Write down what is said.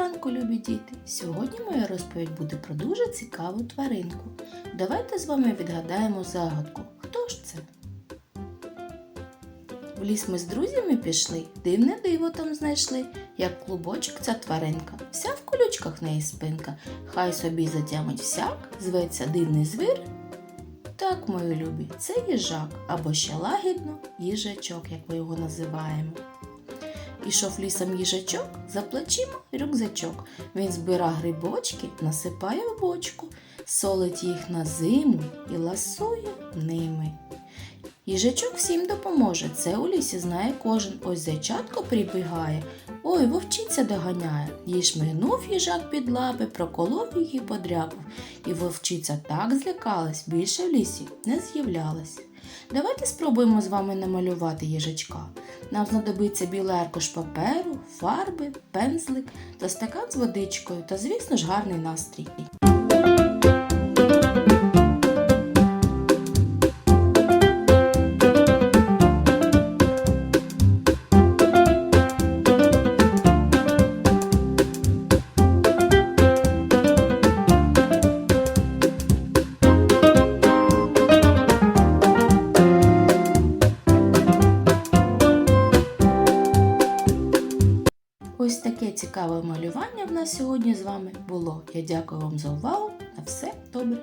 ранку, любі діти! Сьогодні моя розповідь буде про дуже цікаву тваринку. Давайте з вами відгадаємо загадку. Хто ж це? В ліс ми з друзями пішли, дивне диво там знайшли, як клубочок ця тваринка, вся в колючках в неї спинка. Хай собі затямить всяк, зветься дивний звір. Так, мої любі, це їжак, або ще лагідно їжачок, як ми його називаємо. Ішов лісом їжачок, за плечима рюкзачок. Він збира грибочки, насипає в бочку, солить їх на зиму і ласує ними. Їжачок всім допоможе, це у лісі знає кожен. Ось зайчатко прибігає, ой, вовчиця доганяє. Їй шмигнув їжак під лапи, проколов їх і подряпав. І вовчиця так злякалась, більше в лісі не з'являлась. Давайте спробуємо з вами намалювати їжачка. Нам знадобиться білий аркуш паперу, фарби, пензлик та стакан з водичкою та, звісно ж, гарний настрій. Ось таке цікаве малювання в нас сьогодні з вами було. Я дякую вам за увагу. На все добре.